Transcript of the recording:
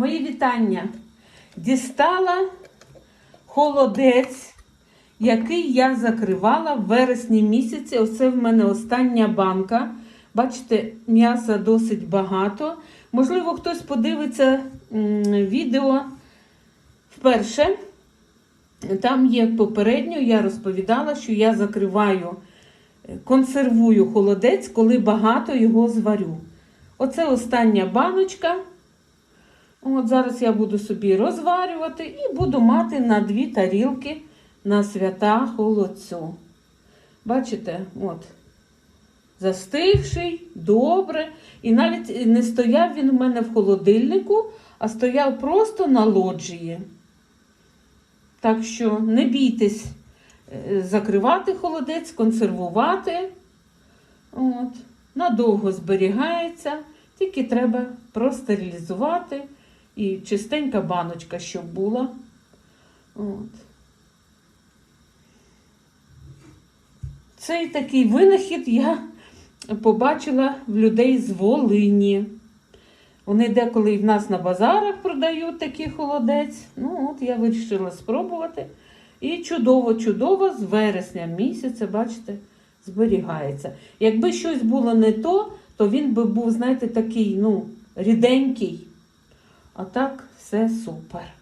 Мої вітання. Дістала холодець, який я закривала в вересні місяці. Оце в мене остання банка. Бачите, м'яса досить багато. Можливо, хтось подивиться відео вперше. Там є попередньо, я розповідала, що я закриваю, е, консервую холодець, коли багато його зварю. Оце остання баночка. От Зараз я буду собі розварювати і буду мати на дві тарілки на свята холодцю. Бачите, от. Застигший, добре. І навіть не стояв він у мене в холодильнику, а стояв просто на лоджії. Так що не бійтесь е, закривати холодець, консервувати. От. Надовго зберігається, тільки треба простерилізувати і чистенька баночка, щоб була. От. Цей такий винахід я побачила в людей з Волині. Вони деколи в нас на базарах продають такий холодець. Ну, от я вирішила спробувати. І чудово-чудово з вересня місяця, бачите, зберігається. Якби щось було не то, то він би був, знаєте, такий, ну, ріденький. А так все супер.